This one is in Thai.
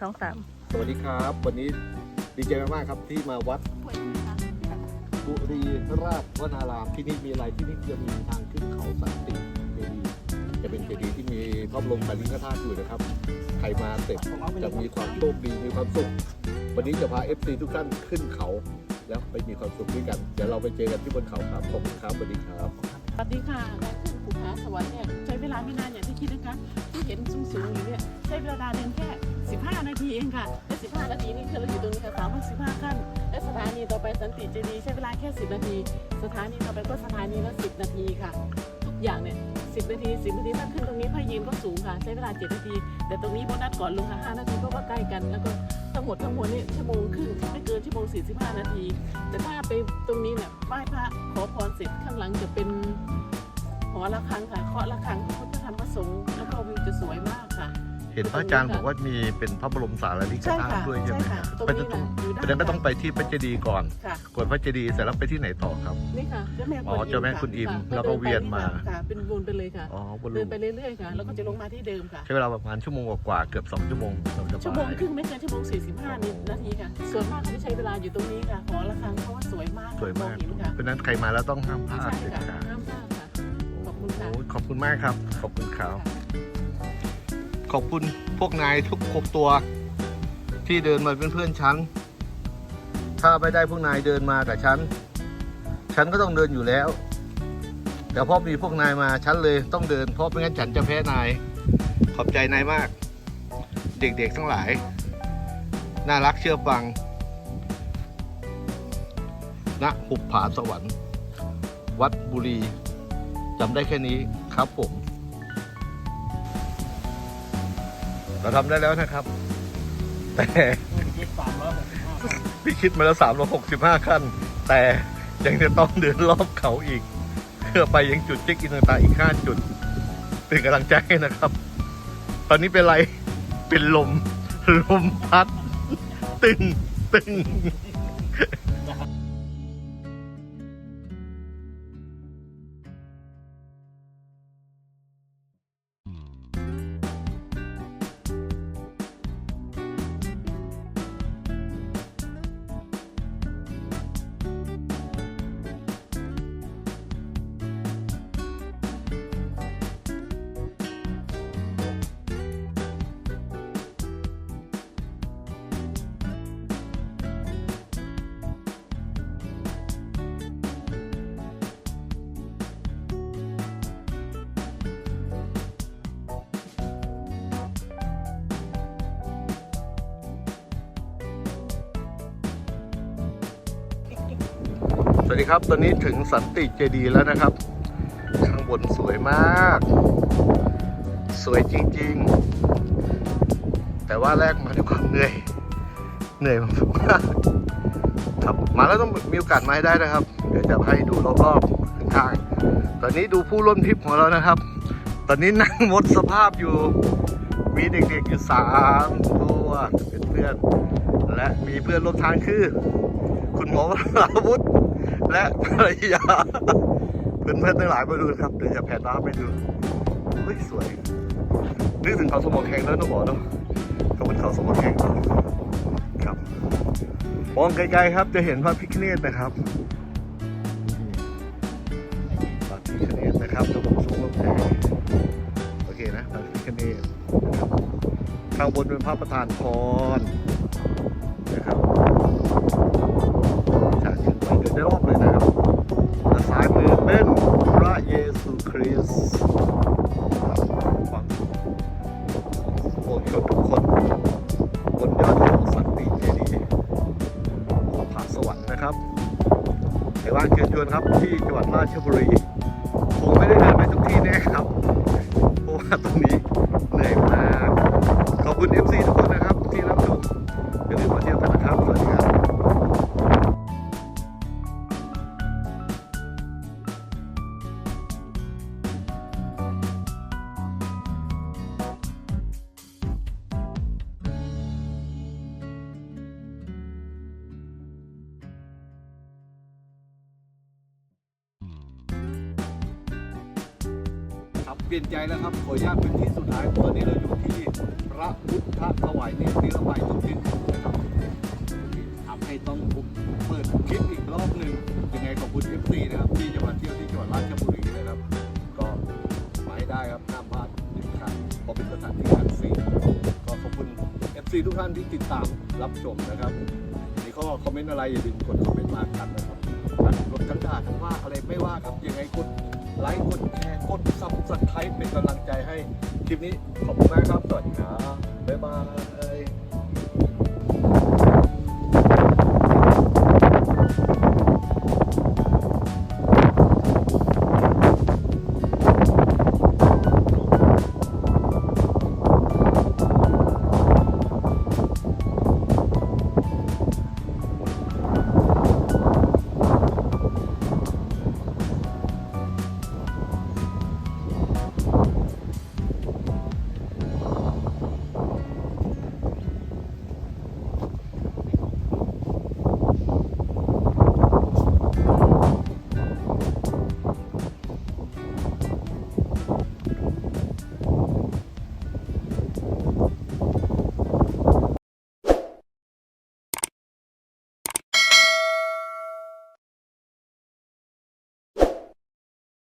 สองสามสวัสดีครับ วันนี้ดีใจมากๆครับที่มาวัดบุรีราชวนารามที่นี่มีอะไรที่นี่จะมีทางขึ้นเขาสันติเจดีย์จะเป็นเจดีย์ที่มีพระบรมสารีริกธาตุอยู่นะครับ ใครมาเสร็จจะมีความโชคดีมีความสุข วันนี้จะพา FC ทุกท่านขึ้นเขา แล้วไปมีความสุขด้วยกัน เดี๋ยวเราไปเจอกันที่บนเขาครับขอบคุณครับสวัสดีครับ สวัสดีค่ะการขึ้นภูผาสวรรค์เนี่ยใช้เวลาไม่นานอย่างที่คิดนะคะที่เห็นสูงๆอยู่เนี่ยใช้เวลาเดินแค่ 15 นาทีเองค่ะและ15 นาทีนี่คือเราอยู่ตรงนี้ค่ะ315ขั้น และสถานีต่อไปสันติเจดีใช้เวลาแค่ 10 นาที สถานีต่อไปก็สถานีละ 10 นาทีค่ะ ทุกอย่างเนี่ย 10 นาที 10 นาทีถ้าขึ้นตรงนี้พายืนก็สูงค่ะ ใช้เวลา 7 นาที แต่ตรงนี้โบนัสก่อนลงค่ะ5นาทีเพราะว่าใกล้กัน แล้วก็ทั้งหมดทั้งมวลนี่ชั่วโมงครึ่งไม่เกินชั่วโมง 45 นาที แต่ถ้าไปตรงนี้เนี่ยไหว้พระขอพรเสร็จข้างหลังจะเป็นหอระฆังค่ะเคาะระฆังพระพุทธธรรมพระสงฆ์แล้วก็วิวจะสวยมากค่ะ เห็นพระอาจารย์บอกว่ามีเป็นพระบรมสารีริกใช่ธาตุค่ะด้วยใช่ไหมใช่คค่ะรับตรงนี้นะอยู่ด้านประเด็นก็ต้องไปที่พระเจดีย์ก่อนค่ะกดพระเจดีย์เสร็จแล้วไปที่ไหนต่อครับนี่ค่ะเจ้าแม่อ๋อเจ้าแม่คุณอิมค่ะแล้วก็เวียนมาค่ะเป็นวนไปเลยค่ะอ๋อบนเดิลุนงไปเรื่อยๆค่ะแล้วก็จะลงมาที่เดิมค่ะใช้เวลาประมาณชั่วโมงกว่าๆเกือบ2ชั่วโมงเราจะชั่วโมงไปครึ่งไม่เกินชั่วโมง45นาทีค่ะส่วนมากเขาจะใช้เวลาอยู่ตรงนี้ค่ะหอระฆังเพราะว่าสวยมากสวยมากองเห็นค่ะเพราะฉะนั้นใครมาแล้วต้องห้ามพลาดใช่เด็ดค่ะขาดห้ามพลาดค่ะขอบคุณค่ะโอ้ยขอบคุณมากครับขอบคุณครับ ขอบคุณพวกนายทุกครบตัว ที่เดินมาเป็นเพื่อนฉัน ถ้าไม่ได้พวกนายเดินมากับฉัน ฉันก็ต้องเดินอยู่แล้ว แต่พอมีพวกนายมาฉันเลยต้องเดิน เพราะไม่งั้นฉันจะแพ้นาย ขอบใจนายมาก เด็กๆทั้งหลาย น่ารักเชื่อฟังณหุบผาสวรรค์ วัดบุรีจำได้แค่นี้ครับผม เราทำได้แล้วนะครับ แต่พี่คิดมาแล้วสามร้อยหกสิบห้าขั้น แต่ยังจะต้องเดินรอบเขาอีก เพื่อไปยังจุดเช็คอินต่างๆอีกห้าจุด เป็นกำลังใจให้นะครับ ตอนนี้เป็นไร เป็นลม ลมพัด ตึงตึง วัสดีครับตอนนี้ถึงสันติเจดีแล้วนะครับ ข้างบนสวยมาก สวยจริงๆ แต่ว่าแรกมาด้วยความเหนื่อย เหนื่อยมากครับมาแล้วต้องมีโอกาสมาให้ได้นะครับ เดี๋ยวจะให้ดูรอบๆข้างๆตอนนี้ดูผู้ร่วมทริปของเรานะครับ ตอนนี้นั่งมดสภาพอยู่ มีเด็กๆอยู่สามตัวเป็นเพื่อนและมีเพื่อนร่วมทางคือ คุณหมอวราวุธ และภรรยาเพื่อนเพื่อนทั้งหลายมาดูนครับเดี๋ยวจะแผ่น้ำไปดูเฮ้ยสวยนึกถึงเขาสมองแข็งแล้วนะหมอเนาะเขาเป็นเขาสมองแข็งครับมองไกลๆครับ จะเห็นพระพิฆเนศนะครับพระพิฆเนศนะครับระบบสูงระบบแข็งโอเคนะพระพิฆเนศนะครับข้างบนเป็นพระประธานพรนะครับ ซูคริสต์ครับฟังโอนชนทุกคนบนยอดเขาสันติเจดีย์ผาสวรรค์นะครับใครว่างเชิญชวนครับที่จังหวัดราชบุรีคงไม่ได้เดินไปทุกที่แน่ครับ เพราะว่าตรงนี้เหนื่อยมาก ขอบคุณ FC ทุกคนนะครับที่รับชม เปลี่ยนใจแล้วครับขออนุญาตเป็นที่สุดท้ายตอนนี้เราอยู่ที่พระพุทธถวายเนตรนิรภัยทุกทิศนะครับทำให้ต้องเปิดคลิปอีกรอบหนึ่งยังไงขอบคุณ FC นะครับที่จะมาเที่ยวที่จังหวัดราชบุรีนะครับ ก็มาให้ได้ครับห้ามพลาดเด็ดขาดเพราะเป็นสถานที่ศักดิ์สิทธิ์ก็ขอบคุณ FC ทุกท่านที่ติดตามรับชมนะครับมีข้อคอมเมนต์อะไรอย่าลืมกดคอมเมนต์มากันนะครับทั้งรถทั้งด่าทั้งว่าอะไรไม่ว่าครับยังไงกด ไลค์กดแชร์กดซับสไครป์เป็นกำลังใจให้ คลิปนี้ขอบคุณมากครับ สวัสดีครับ บ๊ายบาย